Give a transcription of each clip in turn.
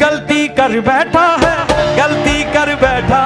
गलती कर बैठा है गलती कर बैठा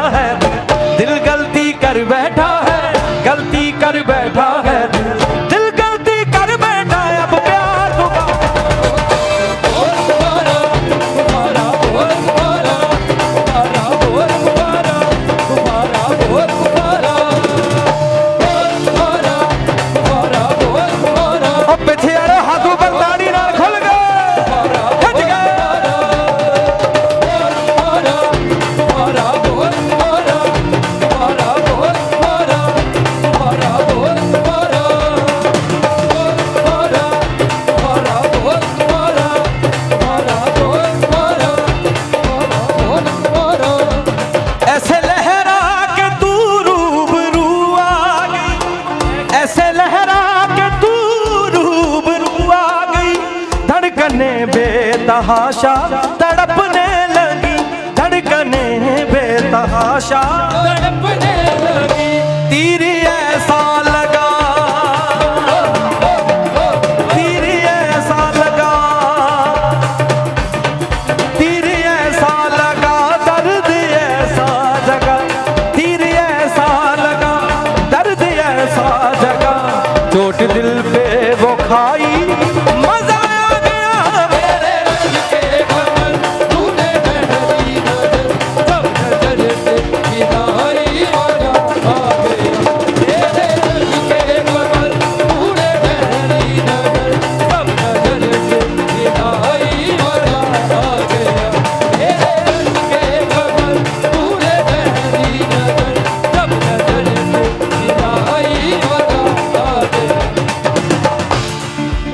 बेतहाशा तड़पने लगी धड़कने बेतहाशा तड़पने लगी तीर ऐसा लगा तीर ऐसा लगा तीर ऐसा लगा दर्द ऐसा जगा तीर ऐसा लगा दर्द ऐसा जगा चोट दिल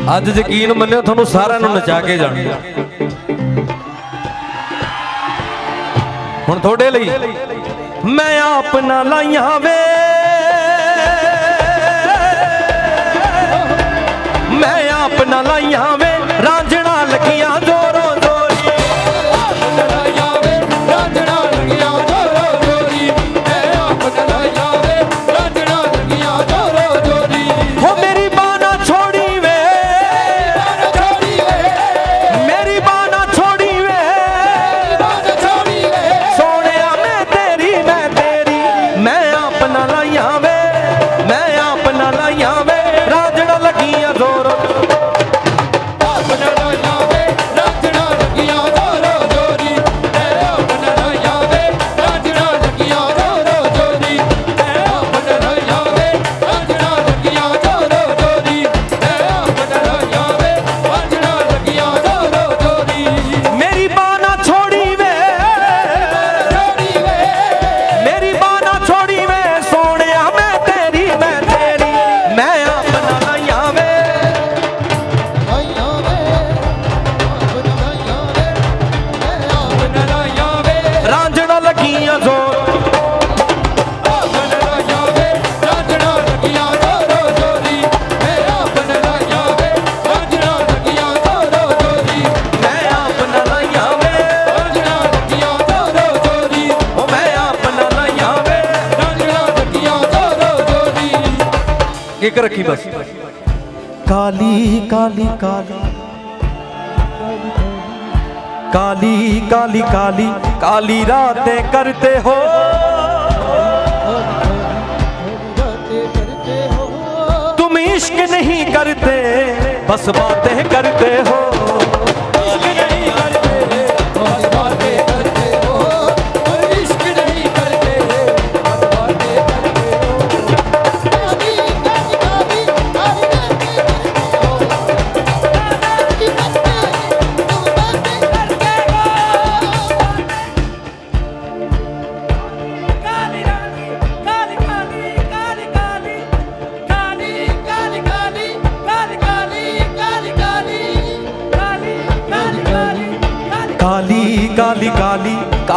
ਅੱਜ ਯਕੀਨ ਮੰਨਿਓ ਤੁਹਾਨੂੰ ਸਾਰਿਆਂ ਨੂੰ ਨਚਾ ਕੇ ਜਾਣਾ ਹੁਣ ਤੁਹਾਡੇ ਲਈ ਮੈਂ ਆਪਣਾ ਨਾ ਲਾਈਆਂ ਵੇ। ਮੈਂ ਆਪਣਾ ਲਾਈਆਂ ਵੇ। ਰਾਂਝਣਾ ਲਖੀਆਂ एक रखी बस। काली काली काली। काली काली काली काली रातें करते हो। तुम इश्क नहीं करते, बस बातें करते हो।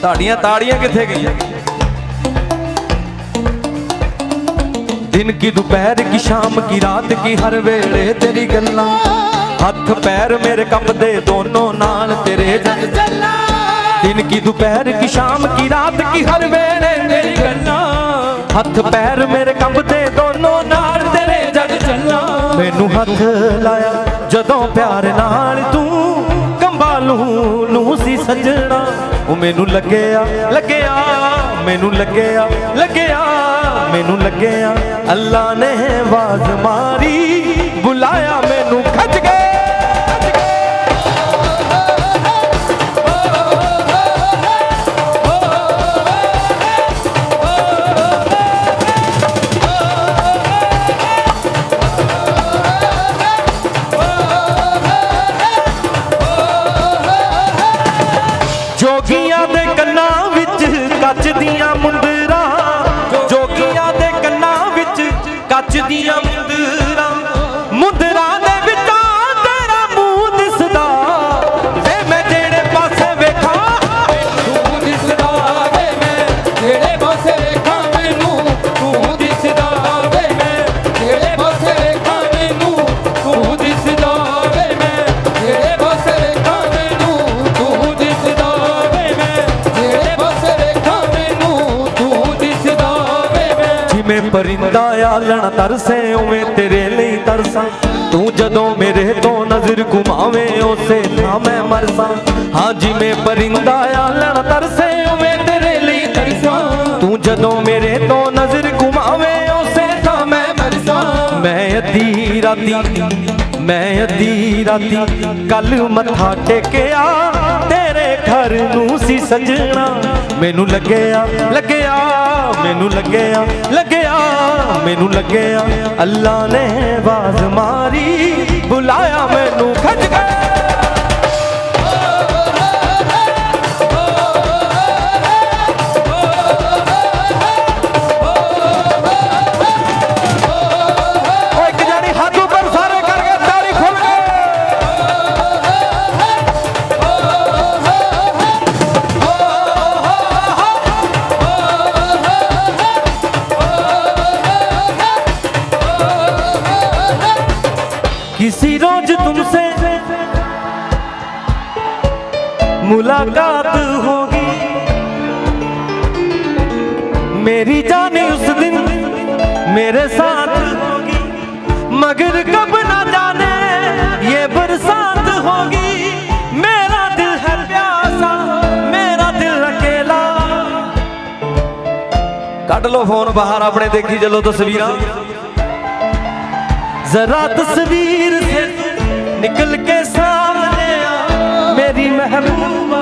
ਤੁਹਾਡੀਆਂ ਤਾੜੀਆਂ ਕਿੱਥੇ ਗਈਆਂ? ਦਿਨ ਕੀ ਦੁਪਹਿਰ ਕੀ ਸ਼ਾਮ ਕੀ ਰਾਤ ਕੀ ਹਰ ਵੇਲੇ ਤੇਰੀ ਗੱਲਾਂ। ਹੱਥ ਪੈਰ ਮੇਰੇ ਕੰਬਦੇ ਦੋਨੋਂ ਨਾਲ ਤੇਰੇ ਜਗ ਚੱਲਾਂ ਦਿਨ ਕੀ ਦੁਪਹਿਰ ਕੀ ਸ਼ਾਮ ਕੀ ਰਾਤ ਕੀ ਹਰ ਵੇਲੇ ਤੇਰੀ ਗੱਲਾਂ। ਹੱਥ ਪੈਰ ਮੇਰੇ ਕੰਬਦੇ ਦੋਨੋਂ ਨਾਲ ਤੇਰੇ ਜਗ ਚੱਲਾਂ ਮੈਨੂੰ ਹੱਥ ਲਾਇਆ ਜਦੋਂ ਪਿਆਰ ਨਾਲ ਤੂੰ ਕੰਬਾਲੂ ਨੂੰ ਸੀ ਸੱਜਣਾ। ਉਹ ਮੈਨੂੰ ਲੱਗਿਆ ਲੱਗਿਆ, ਮੈਨੂੰ ਲੱਗਿਆ ਲੱਗਿਆ, ਮੈਨੂੰ ਲੱਗਿਆ। ਅੱਲਾ ਨੇ ਆਵਾਜ਼ ਮਾਰੀ, ਬੁਲਾਇਆ ਮੈਨੂੰ ਖੱਜ ਗਏ ਜੋਗੀਆਂ ਦੇ ਕੰਨਾਂ ਵਿੱਚ ਕੱਚ ਦੀਆਂ ਮੁੰਦਰਾਂ ਜੋਗੀਆਂ ਦੇ ਕੰਨਾਂ ਵਿੱਚ ਕੱਚ ਦੀਆਂ ਮੈਂ ਜਿਵੇਂ ਪਰਿੰਦਾ ਤਰਸੇ, ਉਵੇਂ ਤੇਰੇ ਲਈ ਤਰਸਾਂ। ਤੂੰ ਜਦੋਂ ਮੇਰੇ ਤੋਂ ਨਜ਼ਰ ਘੁਮਾਵੇਂ, ਉਸੇ ਥਾਂ ਮੈਂ ਮਰਸਾਂ। ਹਾਂ, ਜਿਵੇਂ ਪਰਿੰਦਾ ਆਲਣ ਤਰਸੇ, ਉਵੇਂ ਤੇਰੇ ਲਈ ਤਰਸਾਂ। ਤੂੰ ਜਦੋਂ ਮੇਰੇ ਤੋਂ ਨਜ਼ਰ ਘੁਮਾਵੇਂ, ਉਸੇ ਥਾਂ ਮੈਂ ਮਰਸਾਂ। ਮੈਂ ਅੱਧੀ ਰਾਤੀ, ਮੈਂ ਅੱਧੀ ਰਾਤੀ ਕੱਲ ਮੱਥਾ ਟੇਕਿਆ। ਘਰ ਨੂੰ ਸੀ ਸਜਣਾ। ਮੈਨੂੰ ਲੱਗਿਆ ਲੱਗਿਆ, ਮੈਨੂੰ ਲੱਗਿਆ ਲੱਗਿਆ, ਮੈਨੂੰ ਲੱਗਿਆ। ਅੱਲਾ ਨੇ ਆਵਾਜ਼ ਮਾਰੀ, ਬੁਲਾਇਆ ਮੈਨੂੰ ਖੱਜ ਕੇ किसी रोज तुमसे मुलाकात होगी मेरी जाने उस दिन मेरे साथ होगी मगर कब ना जाने ये बरसात होगी मेरा दिल है प्यासा मेरा दिल अकेला ਕੱਢ ਲੋ ਫੋਨ ਬਾਹਰ ਆਪਣੇ ਦੇਖੀ ਚਲੋ ਤਸਵੀਰਾਂ जरा तस्वीर से तू निकल के सामने आ मेरी महबूबा